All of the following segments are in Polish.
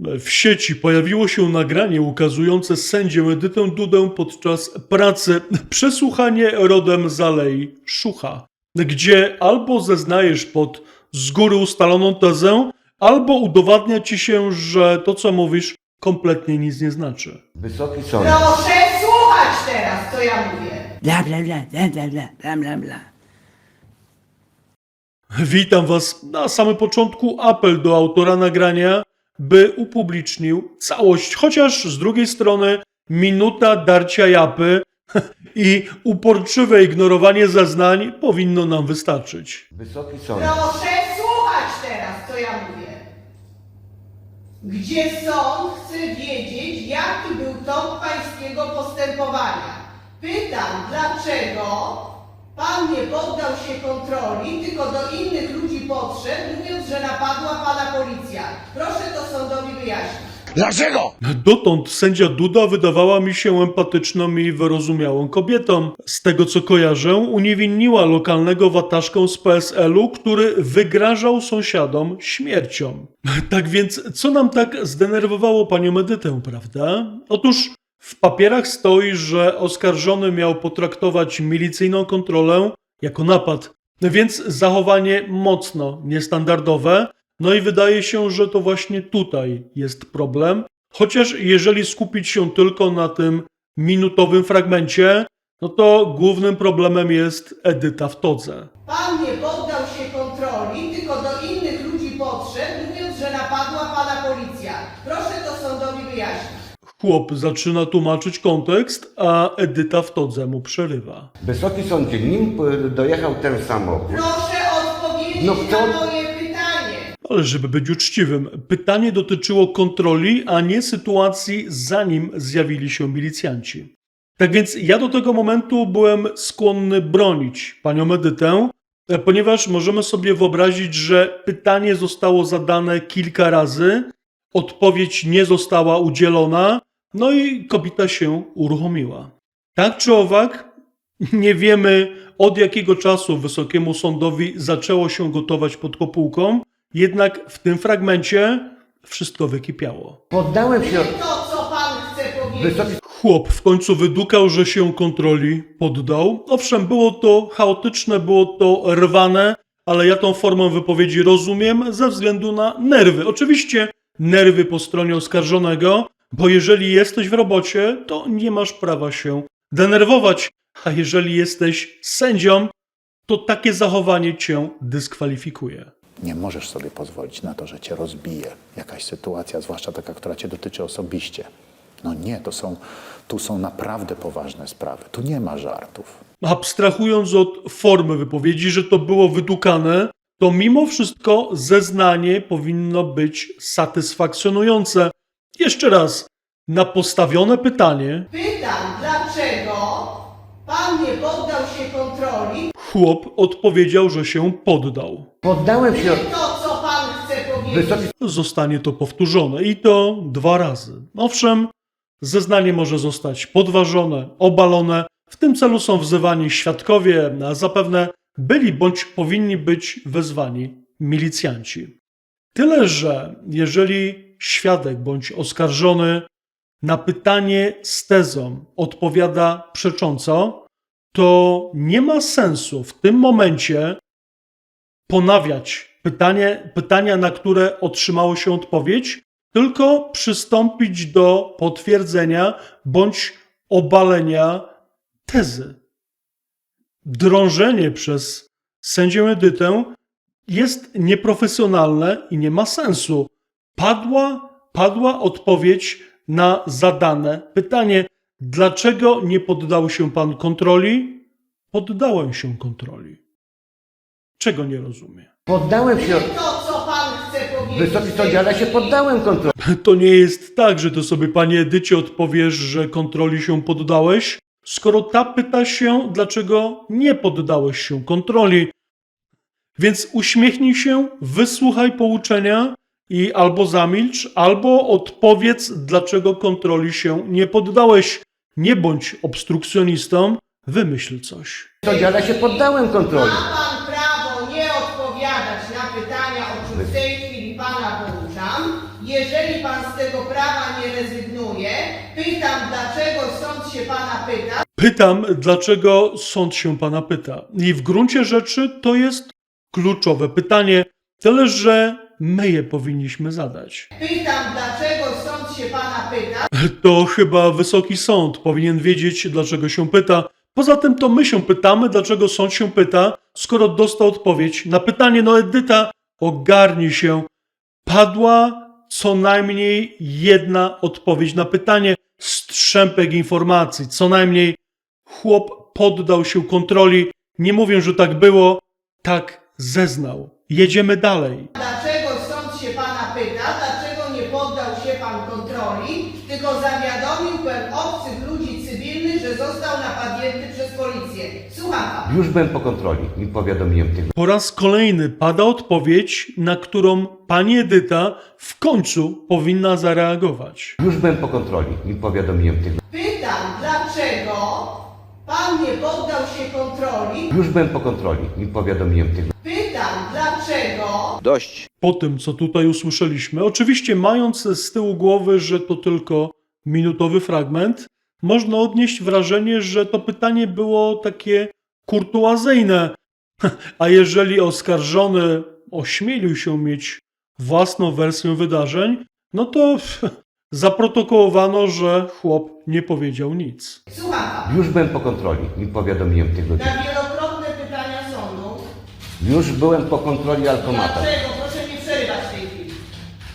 W sieci pojawiło się nagranie ukazujące sędzię Edytę Dudę podczas pracy Przesłuchanie rodem z Alei Szucha, gdzie albo zeznajesz pod z góry ustaloną tezę, albo udowadnia ci się, że to co mówisz kompletnie nic nie znaczy. Wysoki sądzie. Proszę słuchać teraz, co ja mówię. Bla bla bla bla bla bla bla bla bla. Witam Was na samym początku. Apel do autora nagrania, by upublicznił całość, chociaż z drugiej strony minuta darcia japy i uporczywe ignorowanie zeznań powinno nam wystarczyć. Wysoki sądzie. Proszę słuchać teraz, co ja mówię. Gdzie sąd chce wiedzieć, jaki był tok pańskiego postępowania. Pytam, dlaczego pan nie poddał się kontroli, tylko do innych ludzi podszedł, mówiąc, że napadła pana policja. Proszę to sądowi wyjaśnić. Dotąd sędzia Duda wydawała mi się empatyczną i wyrozumiałą kobietą. Z tego co kojarzę, uniewinniła lokalnego wataszkę z PSL-u, który wygrażał sąsiadom śmiercią. Tak więc, co nam tak zdenerwowało panią Edytę, prawda? Otóż w papierach stoi, że oskarżony miał potraktować milicyjną kontrolę jako napad, więc zachowanie mocno niestandardowe. No i wydaje się, że to właśnie tutaj jest problem. Chociaż jeżeli skupić się tylko na tym minutowym fragmencie, no to głównym problemem jest Edyta w todze. Pan nie poddał się kontroli, tylko do innych ludzi podszedł, mówiąc, że napadła pana policja. Proszę to sądowi wyjaśnić. Chłop zaczyna tłumaczyć kontekst, a Edyta w todze mu przerywa. Wysoki sądzie, nim e, dojechał ten samochód, Proszę odpowiedzieć No to- na moje pytanie. Ale żeby być uczciwym, pytanie dotyczyło kontroli, a nie sytuacji zanim zjawili się milicjanci. Tak więc ja do tego momentu byłem skłonny bronić panią Edytę, e, ponieważ możemy sobie wyobrazić, że pytanie zostało zadane kilka razy, odpowiedź nie została udzielona, no i kobieta się uruchomiła. Tak czy owak, nie wiemy od jakiego czasu Wysokiemu Sądowi zaczęło się gotować pod kopułką, jednak w tym fragmencie wszystko wykipiało. poddałem się... To, co pan chce powiedzieć. Wysoki Chłop w końcu wydukał, że się kontroli poddał. Owszem, było to chaotyczne, było to rwane, ale ja tą formę wypowiedzi rozumiem ze względu na nerwy. Oczywiście nerwy po stronie oskarżonego, bo jeżeli jesteś w robocie, to nie masz prawa się denerwować, a jeżeli jesteś sędzią, to takie zachowanie cię dyskwalifikuje. Nie możesz sobie pozwolić na to, że cię rozbije jakaś sytuacja, zwłaszcza taka, która cię dotyczy osobiście. No nie, to są, tu są naprawdę poważne sprawy. Tu nie ma żartów. Abstrahując od formy wypowiedzi, że to było wydukane, to mimo wszystko zeznanie powinno być satysfakcjonujące. Jeszcze raz, na postawione pytanie Pytam, dlaczego pan nie poddał się kontroli. chłop odpowiedział, że się poddał. Poddałem się... To, co pan chce powiedzieć. Wysoki Zostanie to powtórzone i to dwa razy. Owszem, zeznanie może zostać podważone, obalone. W tym celu są wzywani świadkowie, a zapewne byli bądź powinni być wezwani milicjanci. Tyle, że jeżeli świadek bądź oskarżony na pytanie z tezą odpowiada przecząco, to nie ma sensu w tym momencie ponawiać pytanie, pytania, na które otrzymało się odpowiedź, tylko przystąpić do potwierdzenia bądź obalenia tezy. Drążenie przez sędzię Edytę jest nieprofesjonalne i nie ma sensu. Padła, padła odpowiedź na zadane pytanie. Dlaczego nie poddał się pan kontroli? Poddałem się kontroli. Czego nie rozumie? Poddałem się... To, co pan chce powiedzieć. Wysoki sądzie, ale się poddałem kontroli. To nie jest tak, że to sobie panie Edycie odpowiesz, że kontroli się poddałeś, skoro ta pyta się, dlaczego nie poddałeś się kontroli. Więc uśmiechnij się, wysłuchaj pouczenia i albo zamilcz, albo odpowiedz, dlaczego kontroli się nie poddałeś. Nie bądź obstrukcjonistą, wymyśl coś. Sądzie, ale się poddałem kontroli. Ma pan prawo nie odpowiadać na pytania, o czym w tej chwili pana pouczam. Jeżeli pan pan z tego prawa nie rezygnuje. Pytam, dlaczego sąd się pana pyta. Pytam, dlaczego sąd się pana pyta. I w gruncie rzeczy to jest kluczowe pytanie, tyle że my je powinniśmy zadać. Pytam, dlaczego sąd się pana pyta. To chyba wysoki sąd powinien wiedzieć, dlaczego się pyta. Poza tym to my się pytamy, dlaczego sąd się pyta, skoro dostał odpowiedź na pytanie. No Edyta, ogarnij się. Padła co najmniej jedna odpowiedź na pytanie, strzępek informacji, co najmniej chłop poddał się kontroli. Nie mówię, że tak było, tak zeznał. Jedziemy dalej. Dlaczego pyta? Dlaczego nie poddał się pan kontroli, tylko zawiadomił pan obcych ludzi cywilnych, że został napadnięty przez policję? Słucham pana. Już byłem po kontroli i powiadomiłem tych Po raz kolejny pada odpowiedź, na którą pani Edyta w końcu powinna zareagować. Już byłem po kontroli i powiadomiłem tych Pytam, dlaczego pan nie poddał się kontroli? Już byłem po kontroli i powiadomiłem tych Pytam, dlaczego Dość. Po tym, co tutaj usłyszeliśmy, oczywiście mając z tyłu głowy, że to tylko minutowy fragment, można odnieść wrażenie, że to pytanie było takie kurtuazyjne. A jeżeli oskarżony ośmielił się mieć własną wersję wydarzeń, no to zaprotokołowano, że chłop nie powiedział nic. Słucham. Już byłem po kontroli i powiadomiłem tych ludzi. Na wielokrotne pytania sądu. Już byłem po kontroli alkomatem. Dlaczego? Proszę nie przerywać w tej chwili.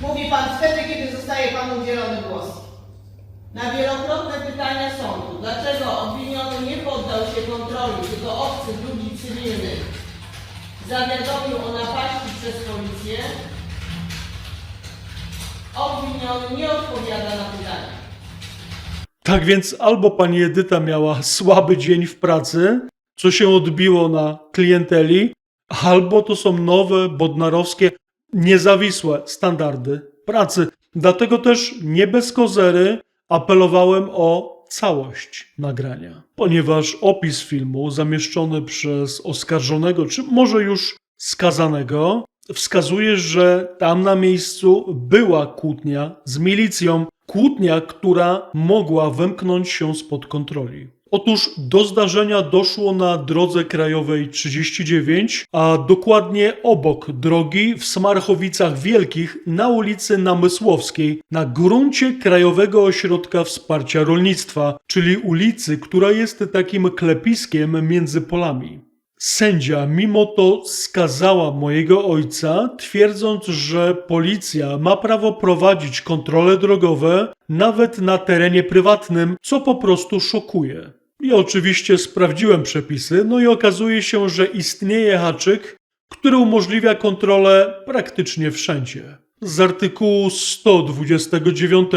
Mówi pan wtedy, kiedy zostaje panu udzielony głos. Na wielokrotne pytania sądu. Dlaczego obwiniony nie poddał się kontroli, tylko obcych ludzi cywilnych zawiadomił o napaści przez policję? Obwiniony nie odpowiada na pytania. Tak więc albo pani Edyta miała słaby dzień w pracy, co się odbiło na klienteli, albo to są nowe, bodnarowskie, niezawisłe standardy pracy. Dlatego też nie bez kozery apelowałem o całość nagrania, ponieważ opis filmu zamieszczony przez oskarżonego, czy może już skazanego, wskazuje, że tam na miejscu była kłótnia z milicją, kłótnia, która mogła wymknąć się spod kontroli. Otóż do zdarzenia doszło na drodze krajowej 39, a dokładnie obok drogi w Smarchowicach Wielkich na ulicy Namysłowskiej, na gruncie Krajowego Ośrodka Wsparcia Rolnictwa, czyli ulicy, która jest takim klepiskiem między polami. Sędzia mimo to skazała mojego ojca, twierdząc, że policja ma prawo prowadzić kontrole drogowe nawet na terenie prywatnym, co po prostu szokuje. I oczywiście sprawdziłem przepisy, no i okazuje się, że istnieje haczyk, który umożliwia kontrolę praktycznie wszędzie. Z artykułu 129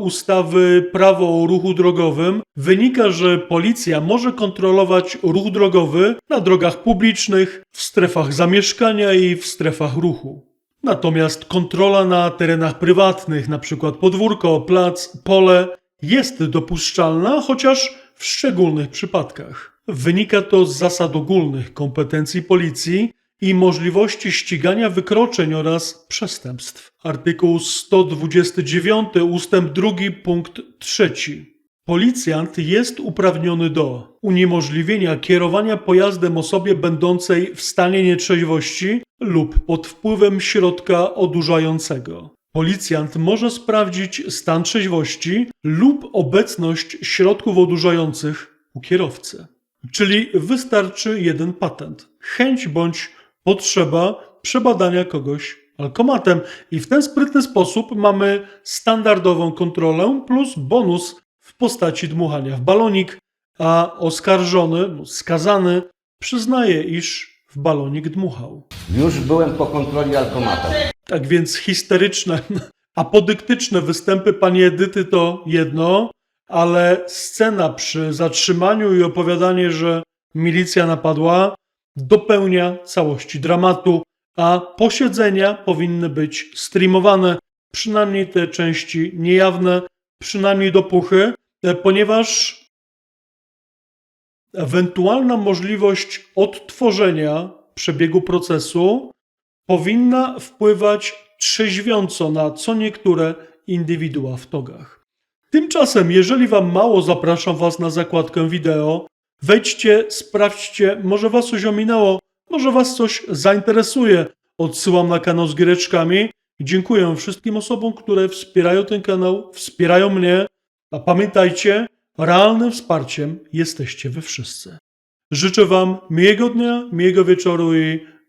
ustawy Prawo o ruchu drogowym wynika, że policja może kontrolować ruch drogowy na drogach publicznych, w strefach zamieszkania i w strefach ruchu. Natomiast kontrola na terenach prywatnych, np. podwórko, plac, pole, jest dopuszczalna, chociaż w szczególnych przypadkach. Wynika to z zasad ogólnych kompetencji policji i możliwości ścigania wykroczeń oraz przestępstw. Artykuł 129 ustęp 2 punkt 3. Policjant jest uprawniony do uniemożliwienia kierowania pojazdem osobie będącej w stanie nietrzeźwości lub pod wpływem środka odurzającego. Policjant może sprawdzić stan trzeźwości lub obecność środków odurzających u kierowcy. Czyli wystarczy jeden patent. Chęć bądź potrzeba przebadania kogoś alkomatem. I w ten sprytny sposób mamy standardową kontrolę plus bonus w postaci dmuchania w balonik, a oskarżony, no, skazany, przyznaje, iż w balonik dmuchał. Już byłem po kontroli alkomatem. Tak więc histeryczne, apodyktyczne występy pani Edyty to jedno, ale scena przy zatrzymaniu i opowiadanie, że milicja napadła, dopełnia całości dramatu, a posiedzenia powinny być streamowane, przynajmniej te części niejawne, przynajmniej do puchy, e, ponieważ ewentualna możliwość odtworzenia przebiegu procesu powinna wpływać trzeźwiąco na co niektóre indywidua w togach. Tymczasem, jeżeli Wam mało, zapraszam Was na zakładkę wideo. Wejdźcie, sprawdźcie, może Was coś ominęło, może Was coś zainteresuje. Odsyłam na kanał z giereczkami. Dziękuję wszystkim osobom, które wspierają ten kanał, wspierają mnie. A pamiętajcie, realnym wsparciem jesteście Wy wszyscy. Życzę Wam miłego dnia, miłego wieczoru i